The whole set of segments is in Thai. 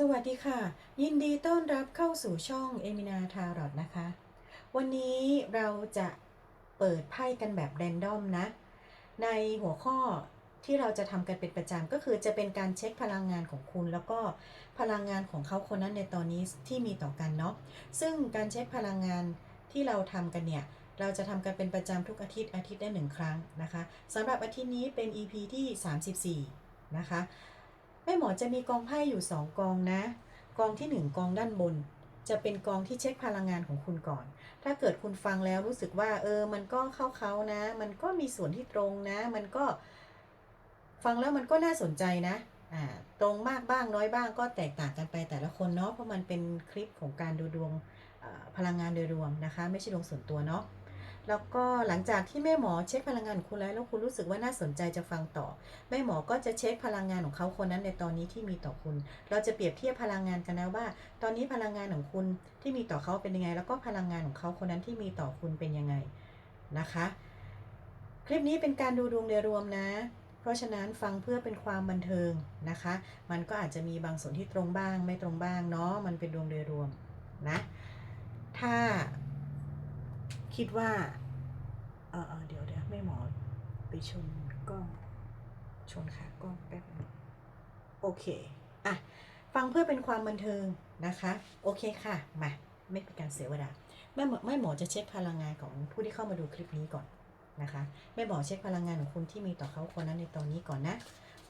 สวัสดีค่ะ ยินดีต้อนรับเข้าสู่ช่องเอมินาทารอดนะคะ วันนี้เราจะเปิดไพ่กันแบบแรนดอมนะ ในหัวข้อที่เราจะทำกันเป็นประจำก็คือจะเป็นการเช็คพลังงานของคุณ แล้วก็พลังงานของเขาคนนั้นในตอนนี้ที่มีต่อกันเนาะซึ่งการเช็คพลังงานที่เราทำกันเนี่ยเราจะทำกันเป็นประจำทุกอาทิตย์อาทิตย์ละหนึ่งครั้งนะคะสำหรับอาทิตย์นี้เป็น EP ที่ 34 นะคะ แม่หมอจะมีกองไพ่อยู่ 2 กองนะ กองทีหนึ่1 กองด้านบน จะเป็นกองที่เช็คพลังงานของคุณก่อน ถ้าเกิดคุณฟังแล้วรู้สึกว่า เออ มันก็เข้าเขานะ มันก็มีส่วนที่ตรงนะ มันก็ ฟังแล้วมันก็น่าสนใจนะอ่าตรงมากบ้างน้อยบ้างก็แตกต่างกันไปแต่ละคนเนาะเพราะมันเป็นคลิปของการดูดวงพลังงานโดยรวมนะคะ ไม่ใช่ดวงส่วนตัวเนาะ แล้วก็หลังจากที่แม่หมอเช็คพลังงานของคุณแล้วแล้วคุณรู้สึกว่าน่าสนใจจะฟังต่อ แม่หมอก็จะเช็คพลังงานของเขาคนนั้นในตอนนี้ที่มีต่อคุณ เราจะเปรียบเทียบพลังงานกันนะว่า ตอนนี้พลังงานของคุณที่มีต่อเขาเป็นยังไง แล้วก็พลังงานของเขาคนนั้นที่มีต่อคุณเป็นยังไงนะคะ คลิปนี้เป็นการดูดวงโดยรวมนะ เพราะฉะนั้นฟังเพื่อเป็นความบันเทิงนะคะ มันก็อาจจะมีบางส่วนที่ตรงบ้าง ไม่ตรงบ้างเนาะมันเป็นดวงโดยรวมนะ ถ้า คิดว่า เออเดี๋ยวเดี๋ยวแม่หมอไปชนกล้อง ชนขากล้องแป๊บนึงโอเค อะ ฟังเพื่อเป็นความบันเทิงนะคะ โอเคค่ะ มา ไม่เป็นการเสียเวลาแม่หมอแม่หมอจะเช็คพลังงานของผู้ที่เข้ามาดูคลิปนี้ก่อนนะคะแม่หมอเช็คพลังงานของคุณที่มีต่อเขาคนนั้นในตอนนี้ก่อนนะ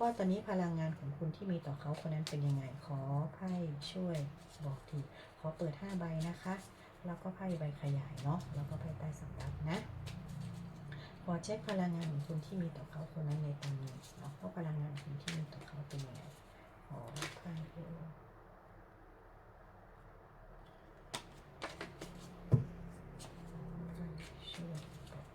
ว่าตอนนี้พลังงานของคุณที่มีต่อเขาคนนั้นเป็นยังไง ขอไพ่ช่วยบอกที ขอเปิด5ใบนะคะ แล้วก็ไพ่ใบขยายเนาะแล้วก็ไพ่ใต้สำรับนะขอเช็คพลังงานของคุณที่มีต่อเขาคนนั้นในตอนนี้เนาะว่าพลังงานของคุณที่มีต่อเขาเป็นยังไงขอไพ่ดูไพ่ช่วยบอก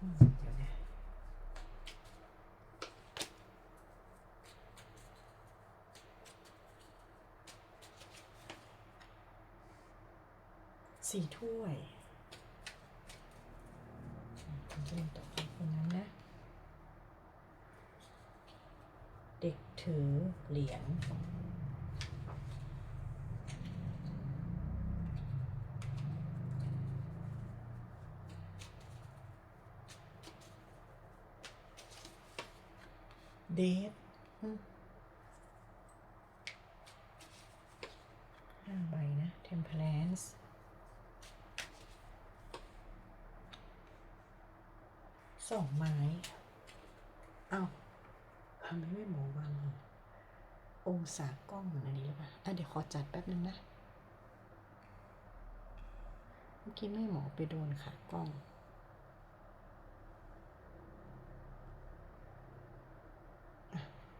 อืมเดี๋ยวนะ สี่ถ้วยผมจะเล่นต่อคนนั้นนะ เด็กถือเหรียญเดทอืมห้าใบนะ Temperance สองไม้ เอา้าทำ ไมไม่หมอวางองศากล้องเหมือนอันนี้หรือเปล่าอะเดี๋ยวขอจัดแป๊บนึงนะ เมื่อกี้ไม่หมอไปโดนขากล้องอ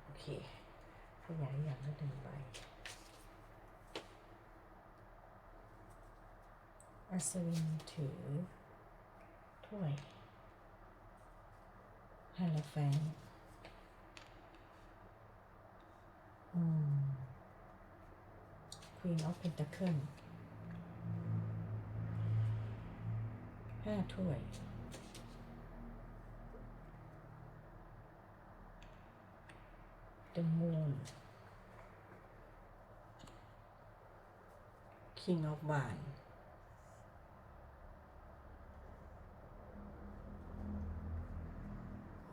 โอเคขยายอย่างละหนึ่งใบอัศวินถือถ้วยฮาลาแฟนอืม Queen of Pentacle ห้าถ้วย The Moon King of Wands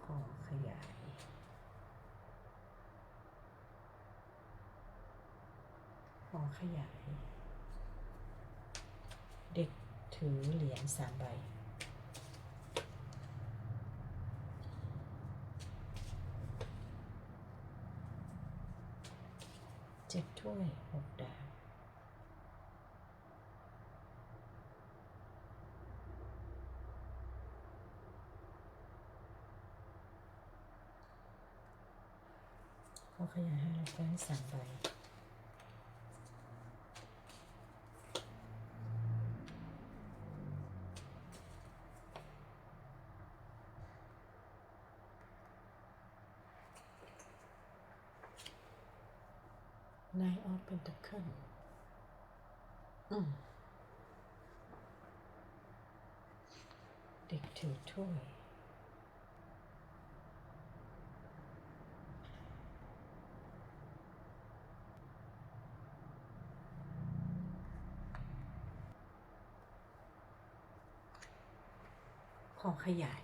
ขอขยาย ขยาย เด็กถือเหรียญสามใบ เจ็ดถ้วยหกดาบขอขยายให้เราได้สามใบ Nine of Pentacles อืมเด็กถือถ้วยขอขยาย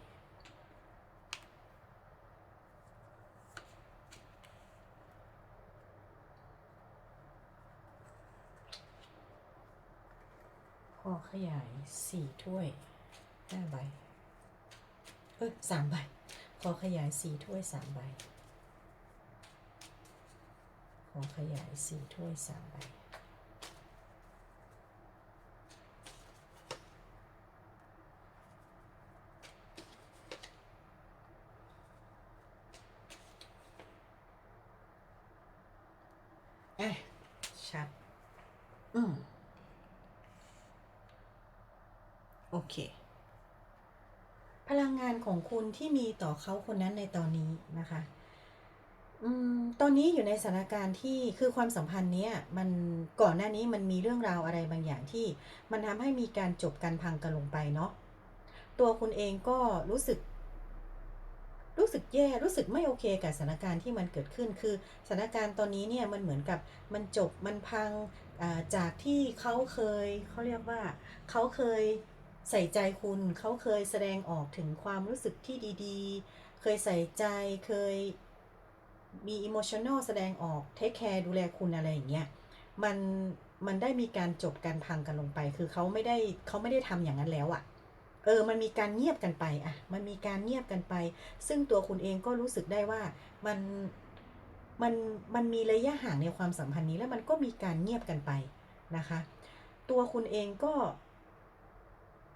ขอขยายสี่ถ้วยห้าใบ เออสามใบ ขอขยายสี่ถ้วยสามใบ ขอขยายสี่ถ้วยสามใบ อะ ชัด อืม โอเค พลังงานของ คุณที่มีต่อเขาคนนั้นในตอนนี้นะคะอืมตอนนี้อยู่ในสถานการณ์ที่คือความสัมพันธ์เนี้ยมันก่อนหน้านี้มันมีเรื่องราวอะไรบางอย่างที่ มันทำให้มีการจบการพังกันลงไปเนาะตัวคุณเองก็รู้สึก รู้สึกแย่รู้สึกไม่โอเคกับสถานการณ์ที่มันเกิดขึ้น คือสถานการณ์ตอนนี้เนี่ยมันเหมือนกับมันจบมันพังจากที่เขาเคยเขาเรียกว่าเขาเคย ใส่ใจคุณเขาเคยแสดงออกถึงความรู้สึกที่ดี ๆ เคยใส่ใจเคยมีอิโมชัน a ลแสดงออกเทคแคร์ดูแลคุณอะไรอย่างเงี้ยมันมันได้มีการจบการพังกันลงไป คือเขาไม่ได้เขาไม่ได้ทำอย่างนั้นแล้วอะเออ มันมีการเงียบกันไปอะมันมีการเงียบกันไป ซึ่งตัวคุณเองก็รู้สึกได้ว่ามัน มัน มันมีระยะห่างในความสัมพันธ์นี้แล้วมันก็มีการเงียบกันไปนะคะ ตัวคุณเองก็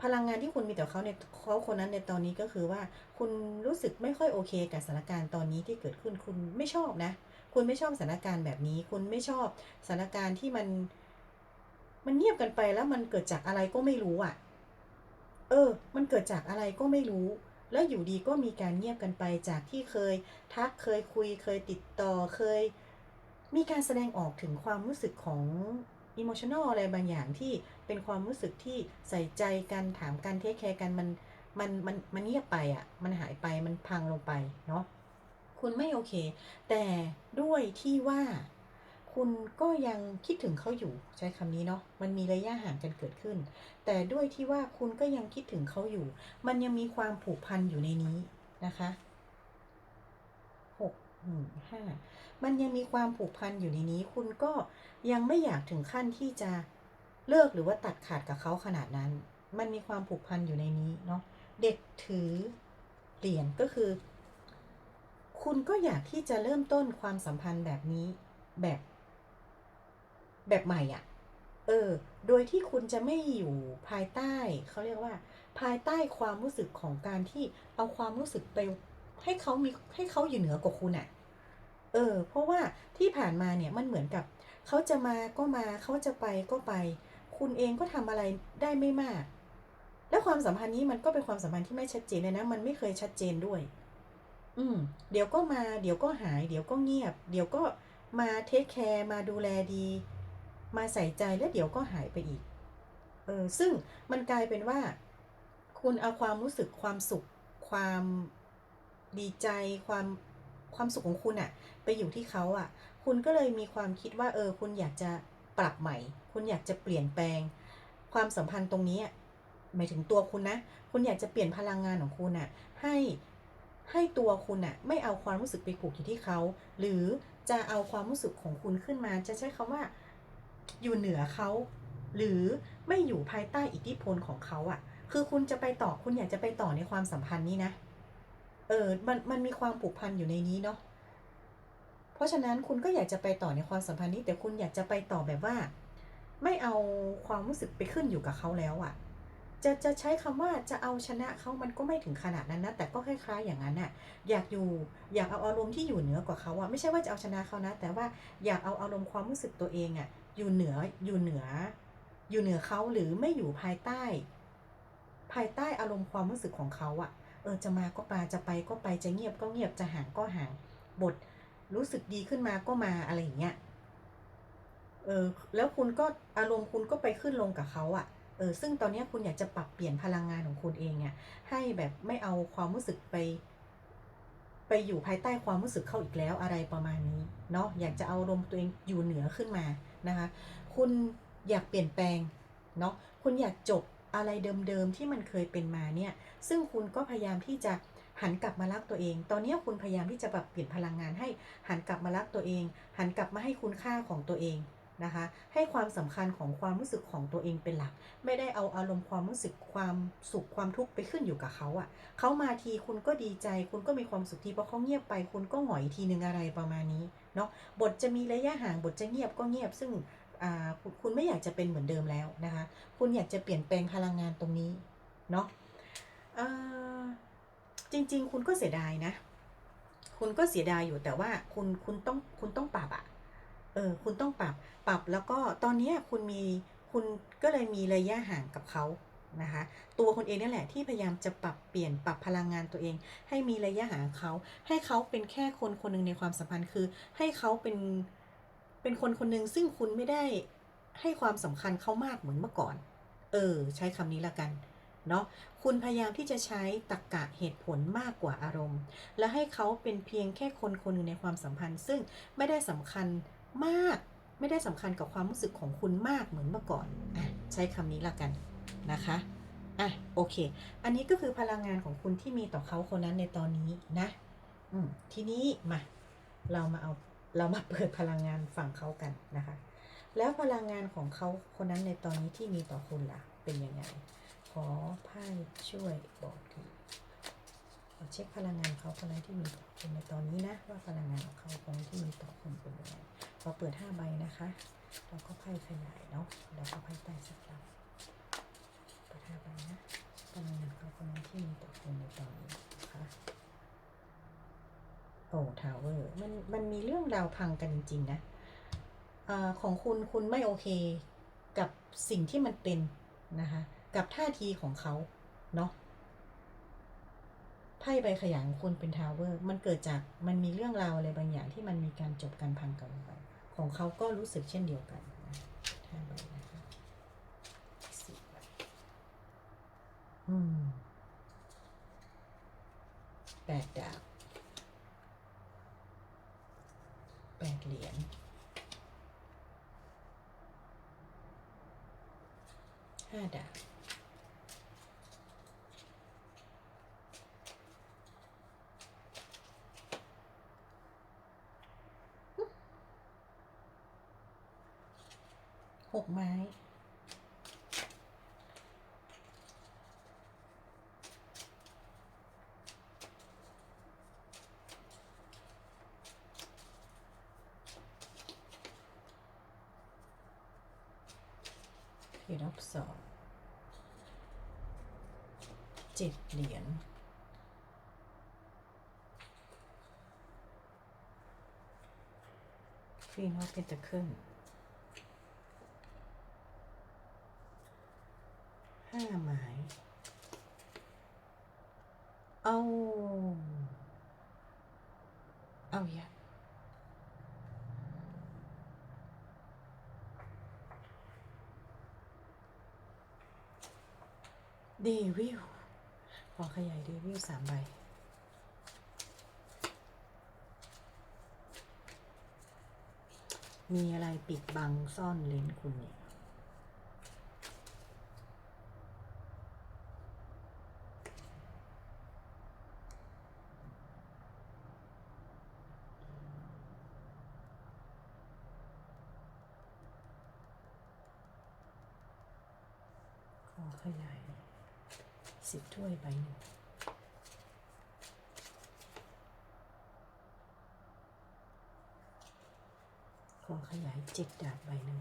พลังงานที่คุณมีต่อเขาในเขาคนนั้นในตอนนี้ก็คือว่า คุณรู้สึกไม่ค่อยโอเคกับสถานการณ์ตอนนี้ที่เกิดขึ้นคุณไม่ชอบนะ คุณไม่ชอบสถานการณ์แบบนี้ คุณไม่ชอบสถานการณ์ที่มัน มันเงียบกันไปแล้วมันเกิดจากอะไรก็ไม่รู้อะ เออ มันเกิดจากอะไรก็ไม่รู้ แล้วอยู่ดีก็มีการเงียบกันไปจากที่เคย ทักเคยคุย เคยติดต่อเคย มีการแสดงออกถึงความรู้สึกของ อิโมชัน a ลอะไรบางอย่างที่เป็นความรู้สึกที่ใส่ใจกันถามกันเทคแคร์กันมันมันมันมันเงียบไปอะ มันหายไปมันพังลงไปเนาะคุณไม่โอเค แต่ด้วยที่ว่าคุณก็ยังคิดถึงเขาอยู่ใช้คำนี้เนาะมันมีระยะห่างกันเกิดขึ้น แต่ด้วยที่ว่าคุณก็ยังคิดถึงเขาอยู่ มันยังมีความผูกพันอยู่ในนี้นะคะหก ห้ามันยังมีความผูกพันอยู่ในนี้ คุณก็ยังไม่อยากถึงขั้นที่จะเลิกหรือว่าตัดขาดกับเขาขนาดนั้น มันมีความผูกพันอยู่ในนี้เนาะเด็กถือเหรียญก็คือ คุณก็อยากที่จะเริ่มต้นความสัมพันธ์แบบนี้แบบ แบบใหม่อะ่ะ เออ โดยที่คุณจะไม่อยู่ภายใต้เขาเรียกว่า ภายใต้ความรู้สึกของการที่เอาความรู้สึกไป ให้เขามีให้เขาอยู่เหนือกว่าคุณอะ่ะเออ เพราะว่าที่ผ่านมาเนี่ยมันเหมือนกับเขาจะมาก็มาเขาจะไปก็ไป คุณเองก็ทำอะไรได้ไม่มาก แล้วความสัมพันธ์นี้มันก็เป็นความสัมพันธ์ที่ไม่ชัดเจนเลยนะ มันไม่เคยชัดเจนด้วย อืม เดี๋ยวก็มา เดี๋ยวก็หาย เดี๋ยวก็เงียบ เดี๋ยวก็มาเทคแคร์มาดูแลดี มาใส่ใจแล้วเดี๋ยวก็หายไปอีก เออ ซึ่งมันกลายเป็นว่า คุณเอาความรู้สึกความสุขความ ดีใจความความสุขของคุณอะไปอยู่ที่เขาอะคุณก็เลยมีความคิดว่าเออคุณอยากจะปรับใหม่ คุณอยากจะเปลี่ยนแปลง ความสัมพันธ์ตรงนี้อะหมายถึงตัวคุณนะ คุณอยากจะเปลี่ยนพลังงานของคุณอะให้ให้ตัวคุณอะไม่เอาความรู้สึกไปผูกอยู่ที่เขา หรือจะเอาความรู้สึกของคุณขึ้นมา จะใช้คำว่าอยู่เหนือเขา หรือไม่อยู่ภายใต้อิทธิพลของเขาอะคือคุณจะไปต่อคุณอยากจะไปต่อในความสัมพันธ์นี้นะ เออมันมันมีความผูกพันอยู่ในนี้เนาะเพราะฉะนั้นคุณก็อยากจะไปต่อในความสัมพันธ์นี้ แต่คุณอยากจะไปต่อแบบว่า ไม่เอาความรู้สึกไปขึ้นอยู่กับเขาแล้วอะจะจะใช้คำว่าจะเอาชนะเขามันก็ไม่ถึงขนาดนั้นนะ แต่ก็คล้ายๆอย่างนั้นอะอยากอยู่อยากเอาอารมณ์ที่อยู่เหนือกว่าเขาอะไม่ใช่ว่าจะเอาชนะเขานะ แต่ว่าอยากเอาอารมณ์ความรู้สึกตัวเองอะอยู่เหนืออยู่เหนือ อยู่เหนือเขาหรือไม่อยู่ภายใต้ ภายใต้อารมณ์ความรู้สึกของเขาอะ เออจะมาก็มาจะไปก็ไปจะเงียบก็เงียบจะห่างก็ห่างบทรู้สึกดีขึ้นมาก็มาอะไรอย่างเงี้ยเออแล้วคุณก็อารมณ์คุณก็ไปขึ้นลงกับเขาอะเออซึ่งตอนนี้คุณอยากจะปรับเปลี่ยนพลังงานของคุณเองเนี่ยให้แบบไม่เอาความรู้สึกไป ไปอยู่ภายใต้ความรู้สึกเข้าอีกแล้วอะไรประมาณนี้เนาะอยากจะเอาอารมณ์ตัวเองอยู่เหนือขึ้นมานะคะ คุณอยากเปลี่ยนแปลงเนาะคุณอยากจบ อะไรเดิมๆที่มันเคยเป็นมาเนี่ย ซึ่งคุณก็พยายามที่จะหันกลับมารักตัวเอง ตอนนี้คุณพยายามที่จะปรับเปลี่ยนพลังงานให้หันกลับมารักตัวเอง หันกลับมาให้คุณค่าของตัวเองนะคะ ให้ความสำคัญของความรู้สึกของตัวเองเป็นหลัก ไม่ได้เอาอารมณ์ความรู้สึกความสุขความทุกข์ไปขึ้นอยู่กับเขาอะ่ะ เขามาทีคุณก็ดีใจ คุณก็มีความสุขทีพอเขาเงียบไป คุณก็หงอยทีนึงอะไรประมาณนี้เนาะ บทจะมีระยะห่างบทจะเงียบก็เงียบ ซึ่ง คุณไม่อยากจะเป็นเหมือนเดิมแล้วนะคะ คุณอยากจะเปลี่ยนแปลงพลังงานตรงนี้เนาะจริง ๆ คุณก็เสียดายนะ คุณก็เสียดายอยู่แต่ว่าคุณคุณต้องคุณต้องปรับอะเออคุณต้องปรับปรับแล้วก็ตอนนี้คุณมีคุณก็เลยมีระยะห่างกับเขานะคะตัวคนเองนี่แหละที่พยายามจะปรับเปลี่ยนปรับพลังงานตัวเอง ให้มีระยะห่างเขา ให้เขาเป็นแค่คนคนหนึ่งในความสัมพันธ์คือ ให้เขาเป็น เป็นคนคนหนึ่งซึ่งคุณไม่ได้ให้ความสำคัญเขามากเหมือนเมื่อก่อน เออ ใช้คำนี้ละกันเนาะคุณพยายามที่จะใช้ตรกกะเหตุผลมากกว่าอารมณ์ และให้เขาเป็นเพียงแค่คนคนหนึ่งในความสัมพันธ์ ซึ่งไม่ได้สำคัญมาก ไม่ได้สำคัญกับความรู้สึกของคุณมากเหมือนเมื่อก่อนอะใช้คำนี้ละกันนะคะอะโอเค อันนี้ก็คือพลังงานของคุณที่มีต่อเขาคนนั้นในตอนนี้นะ อืมทีนี้มาเรามาเอา เรามาเปิดพลังงานฝั่งเขากันนะคะ แล้วพลังงานของเขาคนนั้นในตอนนี้ที่มีต่อคุณล่ะ เป็นยังไง ขอไพ่ช่วยบอกทีขอเช็คพลังงานเขาคนนั้นที่มีต่อคุณในตอนนี้นะ ว่าพลังงานของเขาคนที่มีต่อคุณเป็นยังไงขอเปิดห้าใบนะคะแล้วก็ไพ่ขยายเนาะแล้วก็ไพ่ใต้สักลับเปิดห้าใบนะพลังงานเขาคนนั้นที่มีต่อคุณในตอนนี้นะคะ โอ้ทาวเวอร์มันมันมีเรื่องราวพังกันจริงๆนะอของคุณคุณไม่โอเคกับสิ่งที่มันเป็นนะคะกับท่าทีของเขาเนาะไพ่ใบขยายของคุณเป็นทาวเวอร์มันเกิดจากมันมีเรื่องราวอะไรบางอย่างที่มันมีการจบการพังกันไปของเขาก็รู้สึกเช่นเดียวกันนะห้าใบนะคะสี่ใบอืมแปดดาบ แปดเหรียญห้าดาบหกไม้ สองเจ็ดเหรียญฟรีนอตจะขึ้นห้าไม้ เอา เอาอย่า เดวิลขอขยายเดวิลสามใบมีอะไรปิดบังซ่อนเลนคุณเนี่ยขอขยาย สิบถ้วยใบหนึ่งขอขยายเจ็ดดาบใบหนึ่ง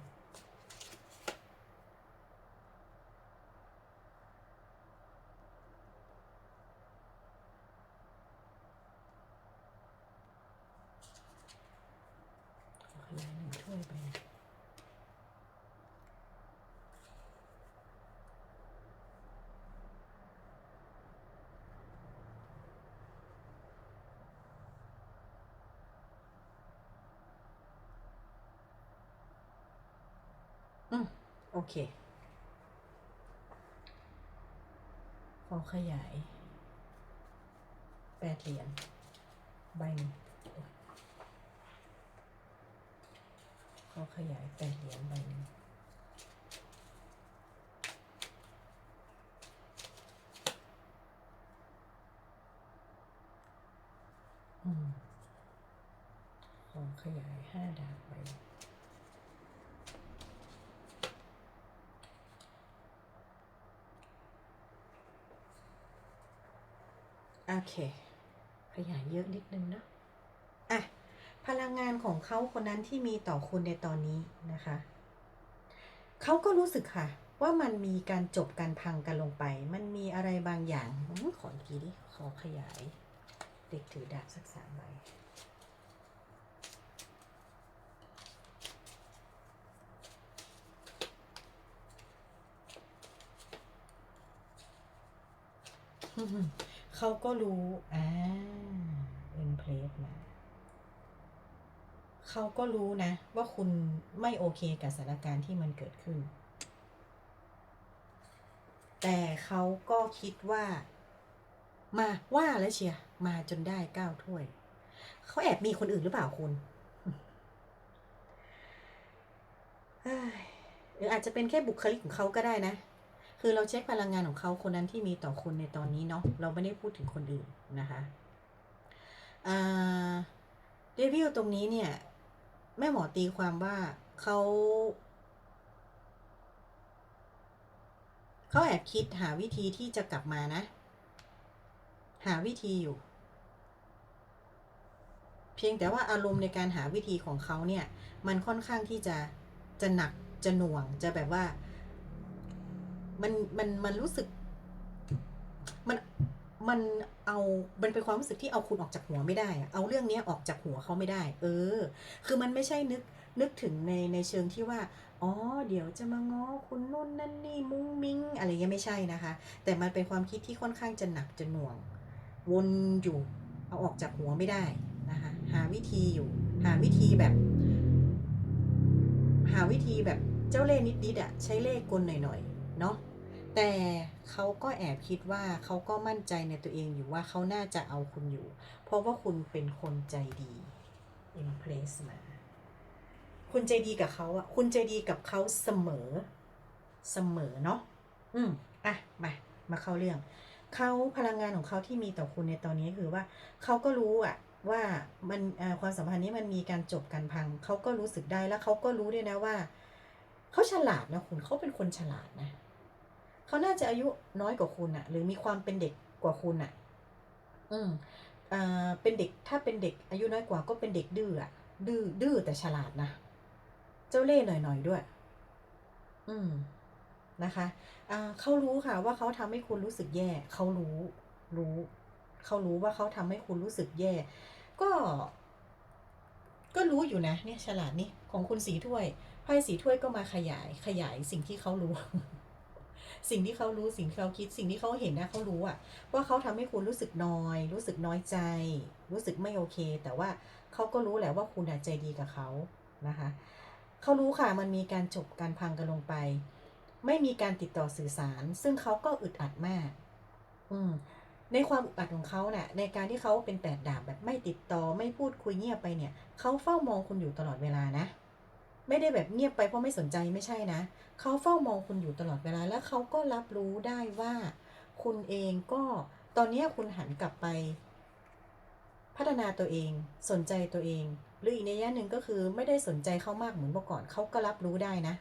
ขอขยายหนึ่งถ้วยใบหนึ่ง อืม โอ เค ขอขยายแปดเหรียญใบหนึ่งขอขยายแปดเหรียญใบหนึ่งขอขยายห้าดาบใบหนึ่ง โอเค ขยายเยอะนิดนึงเนาะอะพลังงานของเขาคนนั้นที่มีต่อคุณในตอนนี้นะคะเขาก็รู้สึกค่ะ ว่ามันมีการจบการพังกันลงไป มันมีอะไรบางอย่างอขออีกทีดิขอขยาย เด็กถือดาบสักสามใบ เขาก็รู้อ่าเอ็นเพลสมาเขาก็รู้นะ ว่าคุณไม่โอเคกับสถานการณ์ที่มันเกิดขึ้น แต่เขาก็คิดว่า มาว่าแล้วเชียร์มาจนได้เก้าถ้วย เขาแอบมีคนอื่นหรือเปล่าคุณเอ้ยหรืออาจจะเป็นแค่บุคลิกของเขาก็ได้นะ คือเราเช็คพลังงานของเขาคนนั้นที่มีต่อคุณในตอนนี้เนาะเราไม่ได้พูดถึงคนอื่นนะคะเดวิลตรงนี้เนี่ย แม่หมอตีความว่าเขาเขาแอบคิดหาวิธีที่จะกลับมานะ หาวิธีอยู่ เพียงแต่ว่าอารมณ์ในการหาวิธีของเขาเนี่ย มันค่อนข้างที่จะจะหนักจะหน่วงจะแบบว่า มันมันมันรู้สึก มันมันเอา มันเป็นความรู้สึกที่เอาคุณออกจากหัวไม่ได้อะเอาเรื่องเนี้ยออกจากหัวเขาไม่ได้ เออ คือมันไม่ใช่นึก นึกถึงในในเชิงที่ว่า อ๋อ เดี๋ยวจะมาง้อคุณนู่นนั่นนี่มุ้งมิ้ง อะไรเงี้ยไม่ใช่นะคะ แต่มันเป็นความคิดที่ค่อนข้างจะหนักจะหน่วง วนอยู่ เอาออกจากหัวไม่ได้นะคะ หาวิธีอยู่ หาวิธีแบบ หาวิธีแบบเจ้าเล่ห์นิดๆอะใช้เล่ห์กลหน่อยๆ เนาะ แต่เขาก็แอบคิดว่าเขาก็มั่นใจในตัวเองอยู่ว่าเขาน่าจะเอาคุณอยู่ เพราะว่าคุณเป็นคนใจดี impress มา คุณใจดีกับเขาอะคุณใจดีกับเขาเสมอ เสมอเนาะอืมอะมามาเข้าเรื่องเขาพลังงานของเขาที่มีต่อคุณในตอนนี้คือว่าเขาก็รู้อะว่ามันความสัมพันธ์นี้มันมีการจบการพังเขาก็รู้สึกได้แล้วเขาก็รู้ด้วยนะว่าเขาฉลาดนะคุณเขาเป็นคนฉลาดนะ เขาน่าจะอายุน้อยกว่าคุณอะหรือมีความเป็นเด็กกว่าคุณอะอืมอ่าเป็นเด็กถ้าเป็นเด็กอายุน้อยกว่าก็เป็นเด็กดื้ออะดื้อดื้อแต่ฉลาดนะ เจ้าเล่ห์หน่อยๆด้วย อืมนะคะอ่าเขารู้ค่ะว่าเขาทำให้คุณรู้สึกแย่เขารู้รู้เขารู้ว่าเขาทำให้คุณรู้สึกแย่ ก็ ก็รู้อยู่นะ เนี่ยฉลาดนี่ของคุณสีถ้วยไพ่สีถ้วยก็มาขยายขยายสิ่งที่เขารู้ สิ่งที่เขารู้สิ่งที่เขาคิด สิ่งที่เขาเห็นนะเขารู้อะว่าเขาทำให้คุณรู้สึกนอย รู้สึกน้อยใจ รู้สึกไม่โอเค แต่ว่าเขาก็รู้แหละว่าคุณใจดีกับเขานะคะเขารู้ค่ะมันมีการจบการพังกันลงไป ไม่มีการติดต่อสื่อสาร ซึ่งเขาก็อึดอัดมาก อืมในความอึดอัดของเขาเนี่ยในการที่เขาเป็นแปดดาบแบบไม่ติดต่อไม่พูดคุยเงียบไปเนี่ยเขาเฝ้ามองคุณอยู่ตลอดเวลานะ ไม่ได้แบบเงียบไปเพราะไม่สนใจไม่ใช่นะ เขาเฝ้ามองคุณอยู่ตลอดเวลา แล้วเขาก็รับรู้ได้ว่า คุณเองก็ตอนนี้คุณหันกลับไป พัฒนาตัวเอง สนใจตัวเอง หรืออีกในยะหนึ่งก็คือไม่ได้สนใจเขามากเหมือนเมื่อก่อนเขาก็รับรู้ได้นะ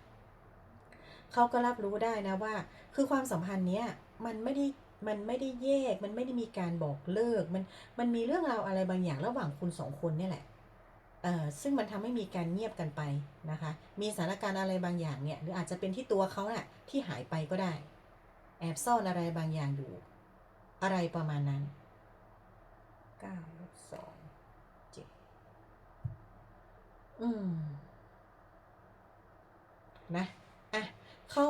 เขาก็รับรู้ได้นะว่า คือความสัมพันธ์เนี้ยมันไม่ได้มันไม่ได้แยก มันไม่ได้มีการบอกเลิก มันมันมีเรื่องราวอะไรบางอย่างระหว่างคุณสองคนเนี่ยแหละ ซึ่งมันทำให้มีการเงียบกันไปนะคะ มีสถานการณ์อะไรบางอย่างเนี่ย หรืออาจจะเป็นที่ตัวเขาน่ะที่หายไปก็ได้ แอบซ่อนอะไรบางอย่างอยู่ อะไรประมาณนั้นเก้าลบสองเจ็ดอืม นะ อะเขา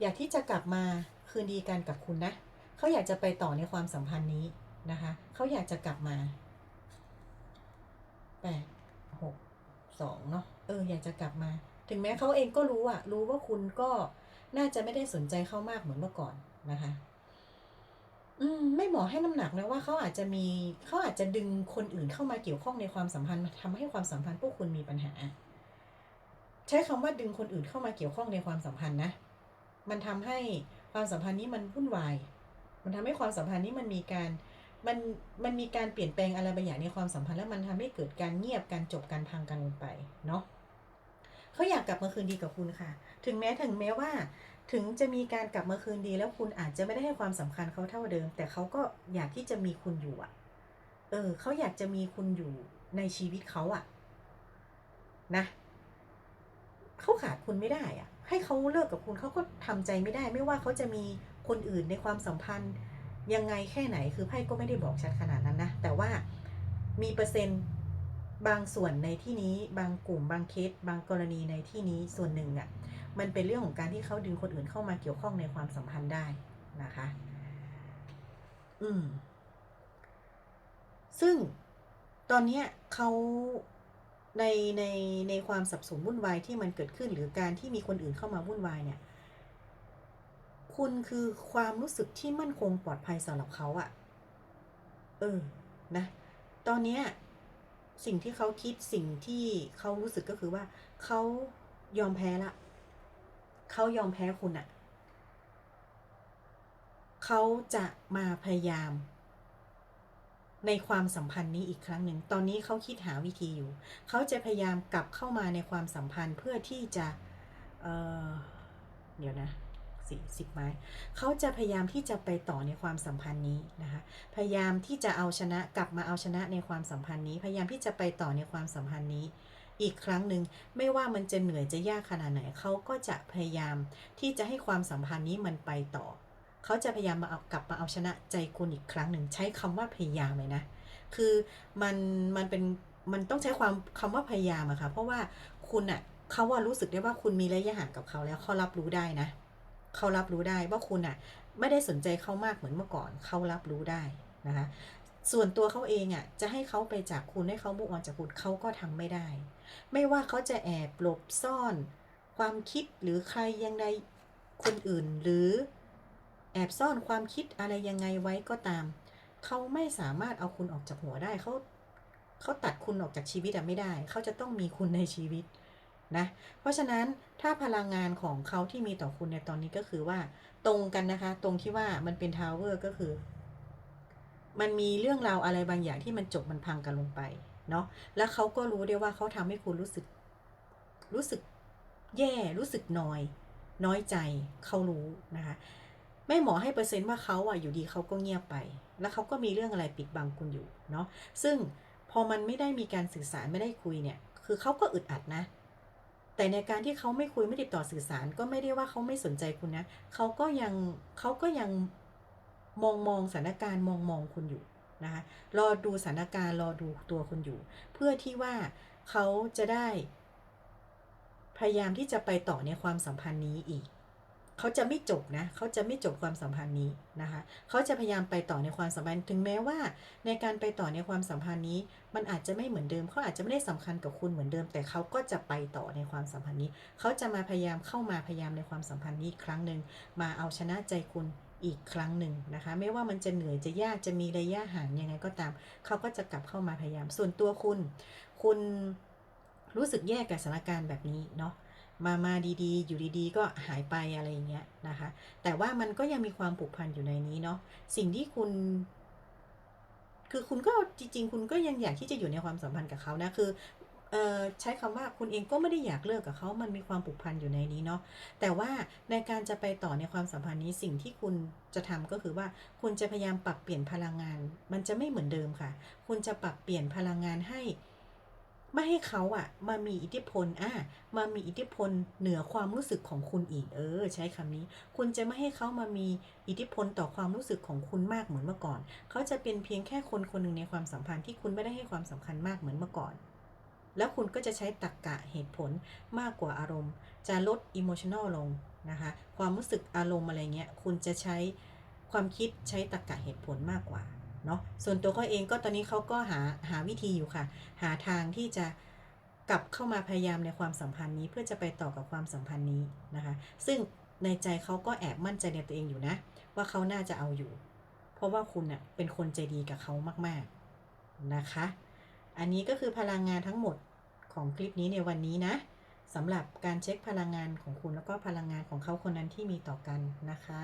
อยากที่จะกลับมาคืนดีกันกับคุณนะ เขาอยากจะไปต่อในความสัมพันธ์นี้นะคะ เขาอยากจะกลับมาแปด หกสองเนาะเอออยากจะกลับมา ถึงแม้เขาเองก็รู้อะรู้ว่าคุณก็น่าจะไม่ได้สนใจเขามากเหมือนเมื่อก่อนนะคะ อืม ไม่หมอให้น้ำหนักนะว่าเขาอาจจะมีเขาอาจจะดึงคนอื่นเข้ามาเกี่ยวข้องในความสัมพันธ์ทำให้ความสัมพันธ์พวกคุณมีปัญหา ใช้คำว่าดึงคนอื่นเข้ามาเกี่ยวข้องในความสัมพันธ์นะ มันทำให้ความสัมพันธ์นี้มันวุ่นวาย มันทำให้ความสัมพันธ์นี้มันมีการ มันมันมีการเปลี่ยนแปลงอะไรบางอย่างในความสัมพันธ์แล้วมันทำให้เกิดการเงียบการจบการพังกันลงไปเนาะเขาอยากกลับมาคืนดีกับคุณค่ะ ถึงแม้ถึงแม้ว่า ถึงจะมีการกลับมาคืนดี แล้วคุณอาจจะไม่ได้ให้ความสำคัญเขาเท่าเดิม แต่เขาก็อยากที่จะมีคุณอยู่อะ เออเขาอยากจะมีคุณอยู่ในชีวิตเขาอะ นะเขาขาดคุณไม่ได้อะ ให้เขาเลิกกับคุณเขาก็ทำใจไม่ได้ ไม่ว่าเขาจะมีคนอื่นในความสัมพันธ์ ยังไงแค่ไหนคือไพ่ก็ไม่ได้บอกชัดขนาดนั้นนะ แต่ว่ามีเปอร์เซ็นต์บางส่วนในที่นี้บางกลุ่มบางเคสบางกรณีในที่นี้ส่วนหนึ่งอะมันเป็นเรื่องของการที่เขาดึงคนอื่นเข้ามาเกี่ยวข้องในความสัมพันธ์ได้นะคะ อืม ซึ่งตอนนี้เขาในในในความสับสนวุ่นวายที่มันเกิดขึ้นหรือการที่มีคนอื่นเข้ามาวุ่นวายเนี่ย คุณคือความรู้สึกที่มั่นคงปลอดภัยสำหรับเขาอะเออ นะ ตอนเนี้ยสิ่งที่เขาคิดสิ่งที่เขารู้สึกก็คือว่า เขายอมแพ้ละ เขายอมแพ้คุณอะเขาจะมาพยายาม ในความสัมพันธ์นี้อีกครั้งหนึ่ง ตอนนี้เขาคิดหาวิธีอยู่ เขาจะพยายามกลับเข้ามาในความสัมพันธ์เพื่อที่จะเเดี๋ยวนะ สี่สิบไม้ เขาจะพยายามที่จะไปต่อในความสัมพันธ์นี้นะคะ พยายามที่จะเอาชนะกลับมาเอาชนะในความสัมพันธ์นี้ พยายามที่จะไปต่อในความสัมพันธ์นี้ อีกครั้งหนึ่งไม่ว่ามันจะเหนื่อยจะยากขนาดไหนเขาก็จะพยายามที่จะให้ความสัมพันธ์นี้มันไปต่อ เขาจะพยายามมาเอากลับมาเอาชนะใจคุณอีกครั้งหนึ่งใช้คำว่าพยายามเลยนะ คือมันมันเป็นมันต้องใช้ความคำว่าพยายามอะค่ะ เพราะว่าคุณอะเขาว่ารู้สึกได้ว่าคุณมีระยะห่างกับเขาแล้วเขารับรู้ได้นะ เขารับรู้ได้ว่าคุณอะไม่ได้สนใจเขามากเหมือนเมื่อก่อน เขารับรู้ได้นะคะส่วนตัวเขาเองอะจะให้เขาไปจากคุณให้เขาบุกออนจากคุณเขาก็ทำไม่ได้ ไม่ว่าเขาจะแอบหลบซ่อน ความคิดหรือใครยังไงคนอื่น หรือแอบซ่อนความคิดอะไรยังไงไว้ก็ตาม เขาไม่สามารถเอาคุณออกจากหัวได้เขาเขาตัดคุณออกจากชีวิตอะไม่ได้ เขาจะต้องมีคุณในชีวิต นะ เพราะฉะนั้นถ้าพลังงานของเขาที่มีต่อคุณในตอนนี้ก็คือว่าตรงกันนะคะ ตรงที่ว่ามันเป็นทาวเวอร์ก็คือ มันมีเรื่องราวอะไรบางอย่างที่มันจบมันพังกันลงไปเนาะแล้วเขาก็รู้ได้ว่าเขาทำให้คุณรู้สึก รู้สึกแย่รู้สึกน้อย น้อยใจเขารู้นะคะแม่หมอให้เปอร์เซ็นต์ว่าเขาอะอยู่ดีเขาก็เงียบไป แล้วเขาก็มีเรื่องอะไรปิดบังคุณอยู่เนาะซึ่งพอมันไม่ได้มีการสื่อสารไม่ได้คุยเนี่ย คือเขาก็อึดอัดนะ แต่ในการที่เขาไม่คุยไม่ติดต่อสื่อสารก็ไม่ได้ว่าเขาไม่สนใจคุณนะเขาก็ยังเขาก็ยังมองมองสถานการณ์มองมองคุณอยู่นะคะรอดูสถานการณ์รอดูตัวคุณอยู่ เพื่อที่ว่าเขาจะได้ พยายามที่จะไปต่อในความสัมพันธ์นี้อีก เขาจะไม่จบนะเขาจะไม่จบความสัมพันธ์นี้นะคะเขาจะพยายามไปต่อในความสัมพันธ์ถึงแม้ว่า ในการไปต่อในความสัมพันธ์นี้ มันอาจจะไม่เหมือนเดิมเขาอาจจะไม่ได้สำคัญกับคุณเหมือนเดิม แต่เขาก็จะไปต่อในความสัมพันธ์นี้เขาจะมาพยายามเข้ามาพยายามในความสัมพันธ์นี้ครั้งหนึ่งมาเอาชนะใจคุณอีกครั้งหนึ่งนะคะ ไม่ว่ามันจะเหนื่อยจะยากจะมีระยะห่างยังไงก็ตาม เขาก็จะกลับเข้ามาพยายามส่วนตัวคุณ คุณรู้สึกแย่กับสถานการณ์แบบนี้เนาะ มามาดีๆ อยู่ดีๆ ก็หายไปอะไรอย่างเงี้ยนะคะ แต่ว่ามันก็ยังมีความผูกพันอยู่ในนี้เนาะ สิ่งที่คุณ คือคุณก็จริง ๆ คุณก็ยังอยากที่จะอยู่ในความสัมพันธ์กับเขานะ คือเอ่อใช้คำว่าคุณเองก็ไม่ได้อยากเลิกกับเขา มันมีความผูกพันอยู่ในนี้เนาะ แต่ว่าในการจะไปต่อในความสัมพันธ์นี้สิ่งที่คุณจะทำก็คือว่าคุณจะพยายามปรับเปลี่ยนพลังงาน มันจะไม่เหมือนเดิมค่ะ คุณจะปรับเปลี่ยนพลังงานให้ ไม่ให้เขาอะมามีอิทธิพลอะมามีอิทธิพลเหนือความรู้สึกของคุณอีก เออ ใช้คำนี้ คุณจะไม่ให้เขามามีอิทธิพลต่อความรู้สึกของคุณมากเหมือนเมื่อก่อน เขาจะเป็นเพียงแค่คนคนหนึ่งในความสัมพันธ์ที่คุณไม่ได้ให้ความสำคัญมากเหมือนเมื่อก่อน แล้วคุณก็จะใช้ตรรกกะเหตุผลมากกว่าอารมณ์ จะลดอิโมชัน a ลลงนะคะ ความรู้สึกอารมณ์อะไรเงี้ย คุณจะใช้ความคิดใช้ตรรกะเหตุผลมากกว่า เนาะส่วนตัวเขาเองก็ตอนนี้เขาก็หาหาวิธีอยู่ค่ะ หาทางที่จะกลับเข้ามาพยายามในความสัมพันธ์นี้ เพื่อจะไปต่อกับความสัมพันธ์นี้นะคะ ซึ่งในใจเขาก็แอบมั่นใจในตัวเองอยู่นะ ว่าเขาน่าจะเอาอยู่ เพเพราะว่าคุณเน่ยเป็นคนใจดีกับเขามากๆนะคะ อันนี้ก็คือพลังงานทั้งหมดของคลิปนี้ในวันนี้นะสำหรับการเช็คพลังงานของคุณแล้วก็พลังงานของเขาคนนั้นที่มีต่อกันนะคะ